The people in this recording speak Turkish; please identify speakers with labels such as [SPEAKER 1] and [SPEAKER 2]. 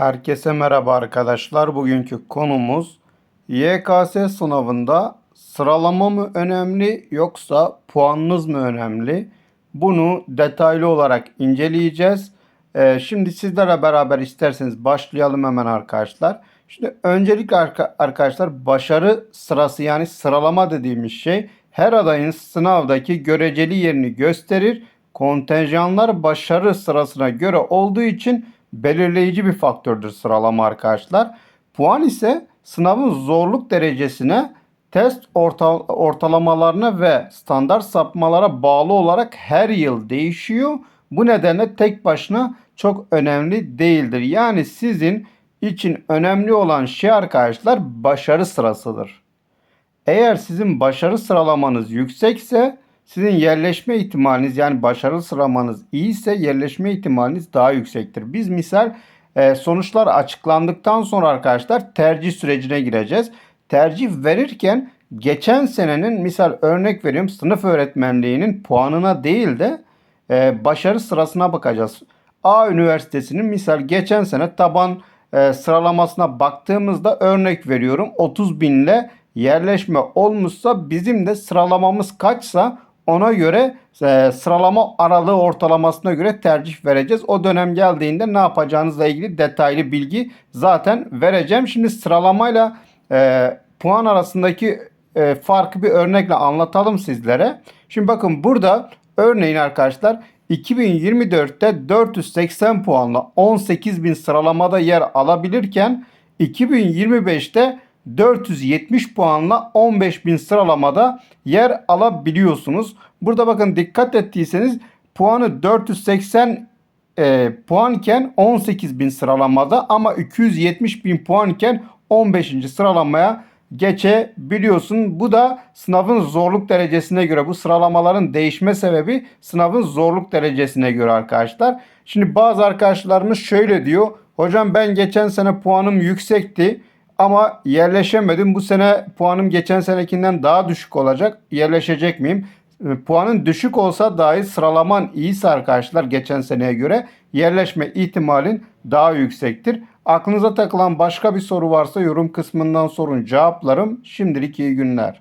[SPEAKER 1] Herkese merhaba arkadaşlar. Bugünkü konumuz YKS sınavında sıralama mı önemli yoksa puanınız mı önemli? Bunu detaylı olarak inceleyeceğiz. Ee, şimdi sizlerle beraber isterseniz başlayalım hemen arkadaşlar. Şimdi öncelikle arka- arkadaşlar başarı sırası yani sıralama dediğimiz şey her adayın sınavdaki göreceli yerini gösterir. Kontenjanlar başarı sırasına göre olduğu için belirleyici bir faktördür sıralama arkadaşlar. Puan ise sınavın zorluk derecesine, test orta, ortalamalarına ve standart sapmalara bağlı olarak her yıl değişiyor. Bu nedenle tek başına çok önemli değildir. Yani sizin için önemli olan şey arkadaşlar başarı sırasıdır. Eğer sizin başarı sıralamanız yüksekse sizin yerleşme ihtimaliniz yani başarı sıralamanız iyiyse yerleşme ihtimaliniz daha yüksektir. Biz misal e, sonuçlar açıklandıktan sonra arkadaşlar tercih sürecine gireceğiz. Tercih verirken geçen senenin misal örnek veriyorum sınıf öğretmenliğinin puanına değil de e, başarı sırasına bakacağız. A Üniversitesi'nin misal geçen sene taban e, sıralamasına baktığımızda örnek veriyorum 30 binle yerleşme olmuşsa bizim de sıralamamız kaçsa ona göre e, sıralama aralığı ortalamasına göre tercih vereceğiz. O dönem geldiğinde ne yapacağınızla ilgili detaylı bilgi zaten vereceğim. Şimdi sıralamayla e, puan arasındaki e, farkı bir örnekle anlatalım sizlere. Şimdi bakın burada örneğin arkadaşlar 2024'te 480 puanla 18.000 sıralamada yer alabilirken 2025'te 470 puanla 15.000 sıralamada yer alabiliyorsunuz. Burada bakın dikkat ettiyseniz puanı 480 e, puanken 18.000 sıralamada ama 270.000 puanken 15. sıralamaya geçebiliyorsun. Bu da sınavın zorluk derecesine göre bu sıralamaların değişme sebebi sınavın zorluk derecesine göre arkadaşlar. Şimdi bazı arkadaşlarımız şöyle diyor. Hocam ben geçen sene puanım yüksekti ama yerleşemedim. Bu sene puanım geçen senekinden daha düşük olacak. Yerleşecek miyim? E, Puanın düşük olsa dahi sıralaman iyiyse arkadaşlar geçen seneye göre yerleşme ihtimalin daha yüksektir. Aklınıza takılan başka bir soru varsa yorum kısmından sorun cevaplarım. Şimdilik iyi günler.